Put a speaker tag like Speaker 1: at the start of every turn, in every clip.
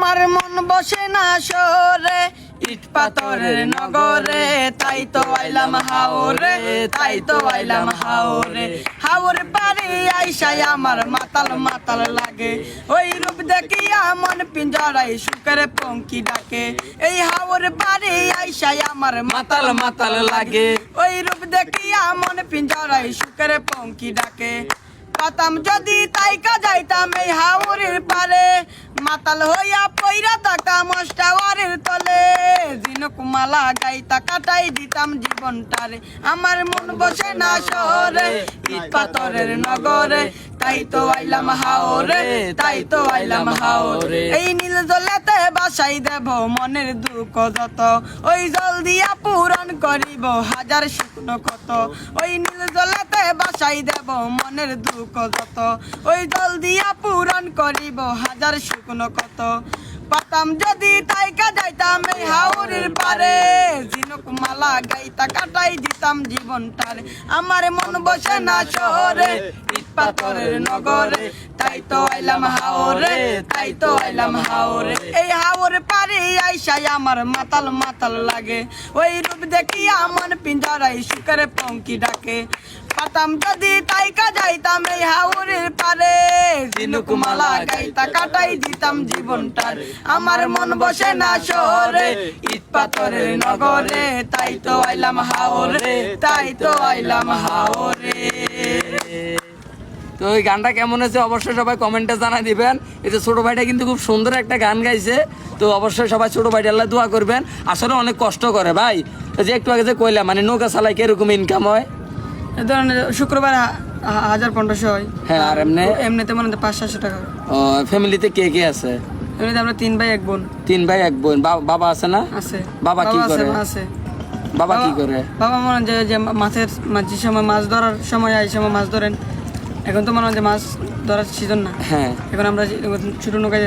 Speaker 1: আমার মন বসে না সরে ইট পাথরের নগরে, তাই তো আইলাম হাওরে, তাই তো আইলাম হাওরে। হাওর পারে আইসাই আমার মাতাল মাতাল লাগে। ওই রূপ দেখিয়া মন পিঞ্জরাই সুখের পঙ্কি ডাকে। এই হাওর পারে আইসাই আমার মাতাল মাতাল লাগে। ওই রূপ দেখিয়া মন পিঞ্জরাই সুখের পঙ্কি ডাকে। পাতাম যদি তাইকা যাইতাম এই হাওরের পারে মাতাল হইয়া পইরা থাকতাম টাওয়ারের তলে। জিনক মালা গাইতা কাটাই দিতাম জীবনটারে। আমার মন বসে না শহরে, ইট পাথরের নগরে। তাই তো আইলাম হাওরে, তাই তো আইলাম হাওরে। এই নীল জলেতে বাসাই দেব মনের দুঃখ যত। ওই জল দিয়া পূরণ করিব হাজার শুকনো কত ওই নীল জলেতে বাসাই দেব মনের দুঃখ যত। ওই জল দিয়া পূরণ করিব হাজার শুকনো কত। পাতাম যদি তাইকা যাইতাম এই হাওরের পারে। জিনক মালা গাইতা কাটাই দিতাম জীবনটারে। আমার মন বসে না শহরে ইট পাথরের নগরে। তাই তো আইলাম হাওরে তাই তো আইলাম হাওরে। এই হাওর পারে আইসাই আমার মাতাল মাতাল লাগে। ওই রূপ দেখিয়া মন পিঞ্জরাই সুখের পঙ্কি ডাকে। পাতাম যদি তাইকা যাইতাম এই হাওরের পারে ঝিনুক মালা গাইতা কাটাই দিতাম জীবনটার। আমার মন বসে না শহরে, ইট পাথরের নগরে। তাই তো আইলাম হাওরে তাই তো আইলাম হাওরে।
Speaker 2: তো ওই গানটা কেমন হয়েছে অবশ্যই সবাই কমেন্টে জানা দিবেন। এই যে ছোট ভাইটা কিন্তু খুব সুন্দর একটা গান গাইছে। তো অবশ্যই সবাই ছোট ভাইটা আল্লাহ দোয়া করবেন। আসলে অনেক কষ্ট করে ভাই। যে একটু আগে যে কইলাম মানে নৌকা চালাই কীরকম ইনকাম হয়?
Speaker 1: এ ধরনের শুক্রবার হাজার পনেরোশো হয়।
Speaker 2: হ্যাঁ, আর এমনে?
Speaker 1: এমনিতে মনে হয় পাঁচ সাতশো টাকা। হয়।
Speaker 2: ফ্যামিলিতে কে কে আছে?
Speaker 1: এমনিতে আমরা তিন ভাই এক বোন।
Speaker 2: তিন ভাই এক বোন। বাবা আছে না?
Speaker 1: আছে।
Speaker 2: বাবা কি করে?
Speaker 1: আছে।
Speaker 2: বাবা কি করে?
Speaker 1: বাবা মনে যে যে মাছের যে সময় মাছ ধরার সময় এই সময় মাছ ধরেন। এখন তো মনে হয় মাছ ধরার সিজন না।
Speaker 2: হ্যাঁ।
Speaker 1: এখন আমরা ছোট নৌকায়।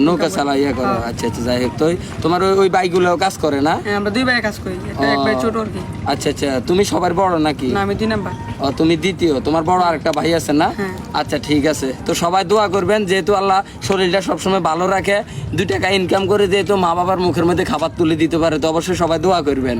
Speaker 2: নৌকা চালাই ইয়ে করো আচ্ছা আচ্ছা যাই হোক তো তোমার ওই- ওই বাইকগুলো কাজ করে না?
Speaker 1: হ্যাঁ আমরা দুই ভাই কাজ করি এক ভাই ছোট আর কি।
Speaker 2: আচ্ছা আচ্ছা তুমি সবার বড় নাকি?
Speaker 1: না আমি দুই নাম্বার।
Speaker 2: ও তুমি দ্বিতীয় তোমার বড় আরেকটা ভাই আছে না?
Speaker 1: হ্যাঁ।
Speaker 2: আচ্ছা ঠিক আছে তো সবাই দোয়া করবেন যেহেতু আল্লাহ শরীরটা সবসময় ভালো রাখে দুই টাকা ইনকাম করে যেহেতু মা বাবার মুখের মধ্যে খাবার তুলে দিতে পারে তো অবশ্যই সবাই দোয়া করবেন।